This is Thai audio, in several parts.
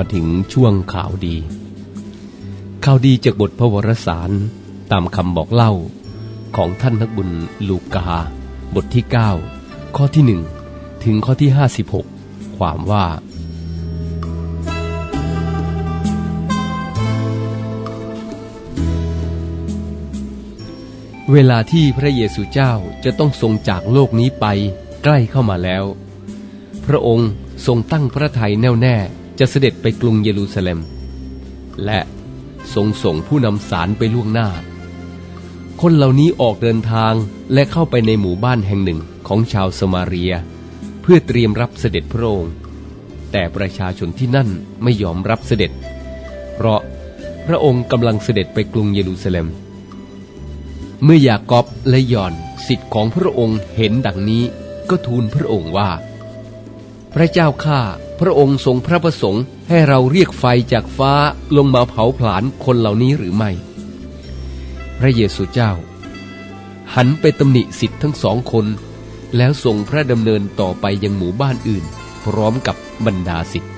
มาถึงช่วงข่าวดี ข่าวดีจากบทพระวรสารตามคำบอกเล่าของท่านนักบุญลูกา บทที่ 9 ข้อที่1ถึงข้อที่ 56 ความว่า เวลาที่พระเยซูเจ้าจะต้องทรงจากโลกนี้ไปใกล้เข้ามาแล้ว พระองค์ทรงตั้งพระทัยแน่วแน่ จะเสด็จไปกรุงเยรูซาเล็ม และทรงส่งผู้นำสารไปล่วงหน้า คนเหล่านี้ออกเดินทางและเข้าไปในหมู่บ้านแห่งหนึ่งของชาวสมาเรีย เพื่อเตรียมรับเสด็จพระองค์แต่ประชาชนที่นั่นไม่ยอมรับเสด็จ เพราะพระองค์กำลังเสด็จไปกรุงเยรูซาเล็ม เมื่อยากอบและยอนสิทธิ์ของพระองค์เห็นดังนี้ก็ทูลพระองค์ว่า พระเจ้าข้าพระองค์ทรงพระประสงค์ให้เราเรียกไฟจากฟ้าลงมาเผาผลาญคนเหล่านี้หรือไม่ พระเยซูเจ้า หันไปตำหนิสิทธิ์ทั้งสองคน แล้วส่งพระดำเนินต่อไปยังหมู่บ้านอื่น พร้อมกับบรรดาสิทธิ์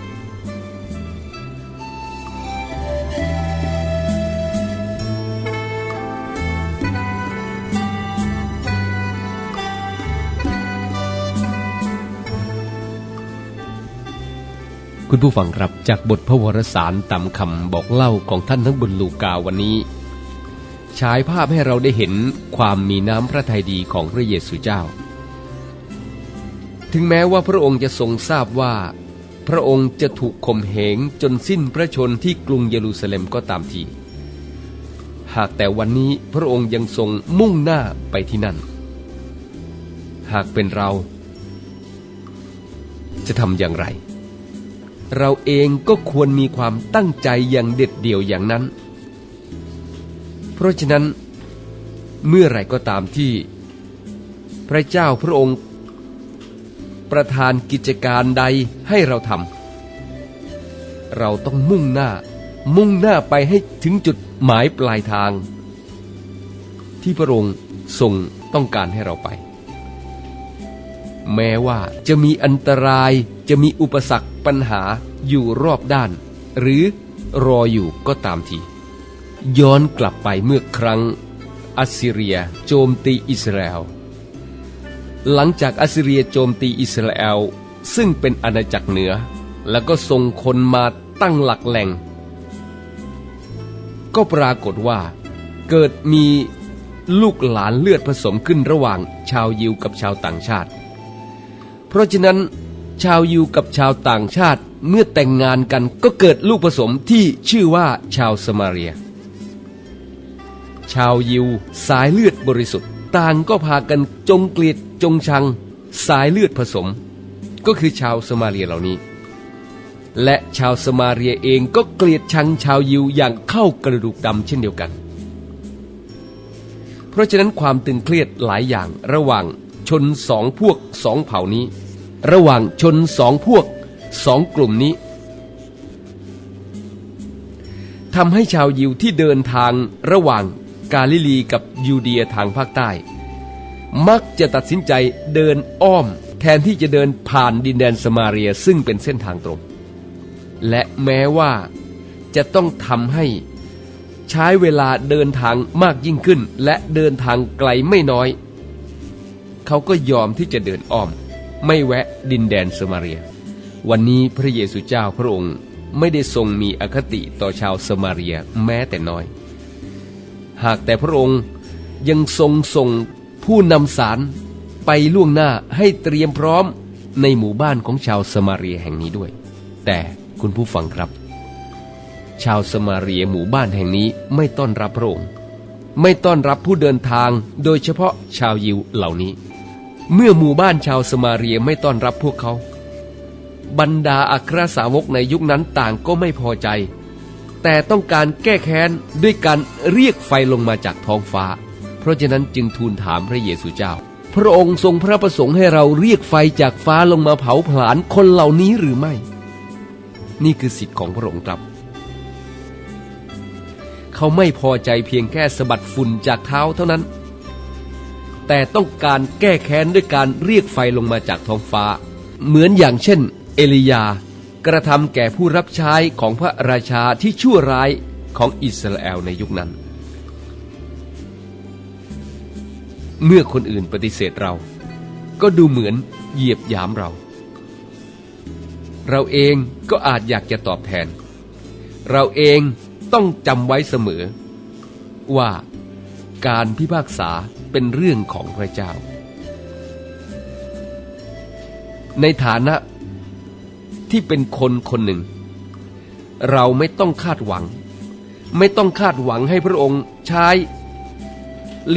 คุณผู้ฟังครับจากบทพระวรสารตามคำบอกเล่าของท่านทั้งบุญลูกาวันนี้ ฉายภาพให้เราได้เห็นความมีน้ำพระทัยดีของพระเยซูเจ้า ถึงแม้ว่าพระองค์จะทรงทราบว่า พระองค์จะถูกข่มเหงจนสิ้นพระชนที่กรุงเยรูซาเล็มก็ตามที หากแต่วันนี้พระองค์ยังทรงมุ่งหน้าไปที่นั่น หากเป็นเรา จะทำอย่างไร เราเองก็ควรมีความตั้งใจอย่างเด็ดเดี่ยวอย่างนั้น เพราะฉะนั้น เมื่อไหร่ก็ตามที่ พระเจ้าพระองค์ ประทานกิจการใดให้เราทำเราต้องมุ่งหน้ามุ่งหน้าไปให้ถึงจุดหมายปลายทาง ที่พระองค์ทรงต้องการให้เราไป แม้ว่าจะมีอันตรายจะมีอุปสรรคปัญหาอยู่รอบด้าน หรือรออยู่ก็ตามที ย้อนกลับไปเมื่อครั้งอัสซีเรียโจมตีอิสราเอลหลังจากอัสซีเรียโจมตีอิสราเอลซึ่งเป็นอาณาจักรเหนือ แล้วก็ส่งคนมาตั้งหลักแหล่ง ก็ปรากฏว่า เกิดมีลูกหลานเลือดผสมขึ้นระหว่างชาวยิวกับชาวต่างชาติ เพราะฉะนั้น ชาวยิวกับชาวต่างชาติเมื่อแต่งงานกันก็เกิดลูกผสมที่ชื่อว่าชาวสมาเรีย ชาวยิวสายเลือดบริสุทธิ์ ต่างก็พากันจงเกลียดจงชัง สายเลือดผสม ก็คือชาวสมาเรียเหล่านี้ และชาวสมาเรียเองก็เกลียดชังชาวยิวอย่างเข้ากระดูกดำเช่นเดียวกัน เพราะฉะนั้นความตึงเครียดหลายอย่างระหว่าง ชนสองพวกสองเผ่านี้ ระหว่างชนสองพวกสองกลุ่มนี้ทำให้ชาวยิวที่เดินทางระหว่างกาลิลีกับยูเดียทางภาคใต้ มักจะตัดสินใจเดินอ้อมแทนที่จะเดินผ่านดินแดนสมาเรียซึ่งเป็นเส้นทางตรง และแม้ว่าจะต้องทำให้ใช้เวลาเดินทางมากยิ่งขึ้น และเดินทางไกลไม่น้อย เขาก็ยอมที่จะเดินอ้อม ไม่แวะดินแดนสมาเรีย วันนี้พระเยซูเจ้าพระองค์ไม่ได้ทรงมีอคติต่อชาวสมาเรียแม้แต่น้อย หากแต่พระองค์ยังทรงส่งผู้นำสารไปล่วงหน้าให้เตรียมพร้อมในหมู่บ้านของชาวสมาเรียแห่งนี้ด้วย แต่คุณผู้ฟังครับ ชาวสมาเรียหมู่บ้านแห่งนี้ไม่ต้อนรับพระองค์ ไม่ต้อนรับผู้เดินทางโดยเฉพาะชาวยิวเหล่านี้ เมื่อหมู่บ้านชาวสมาเรียไม่ต้อนรับพวกเขา บรรดาอัครสาวกในยุคนั้นต่างก็ไม่พอใจ แต่ต้องการแก้แค้นด้วยการเรียกไฟลงมาจากท้องฟ้า เพราะฉะนั้นจึงทูลถามพระเยซูเจ้า พระองค์ทรงพระประสงค์ให้เราเรียกไฟจากฟ้าลงมาเผาผลาญคนเหล่านี้หรือไม่ นี่คือสิทธิ์ของพระองค์ครับ เขาไม่พอใจเพียงแค่สะบัดฝุ่นจากเท้าเท่านั้น แต่ต้องการแก้แค้นด้วยการเรียกไฟลงมาจากท้องฟ้า เหมือนอย่างเช่น เอลียากระทำแก่ผู้รับใช้ของพระราชาที่ชั่วร้ายของอิสราเอลในยุคนั้น เมื่อคนอื่นปฏิเสธเรา ก็ดูเหมือนเหยียบยามเรา เราเองก็อาจอยากจะตอบแทน เราเองต้องจำไว้เสมอ ว่าการพิพากษา เป็นเรื่องของพระเจ้า ในฐานะที่เป็นคนคนหนึ่ง เราไม่ต้องคาดหวัง ไม่ต้องคาดหวังให้พระองค์ใช้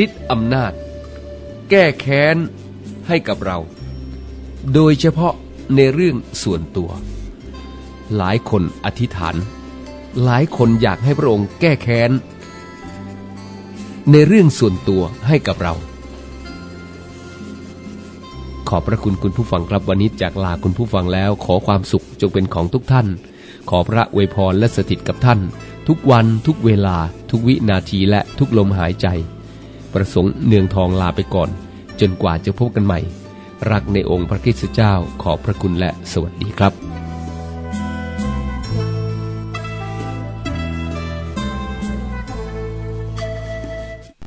ฤทธิ์อำนาจ แก้แค้นให้กับเรา โดยเฉพาะในเรื่องส่วนตัว หลายคนอธิษฐาน หลายคนอยากให้พระองค์แก้แค้น ในเรื่องส่วนตัวให้กับเรา ขอบพระคุณคุณผู้ฟังครับวันนี้จากลาคุณผู้ฟังแล้วขอความสุขจงเป็นของทุกท่าน ขอพระอวยพรและสถิตกับท่าน ทุกวันทุกเวลา ทุกวินาทีและทุกลมหายใจ ประสงค์เนืองทองลาไปก่อน จนกว่าจะพบกันใหม่ รักในองค์พระคริสตเจ้าขอบพระคุณและสวัสดีครับ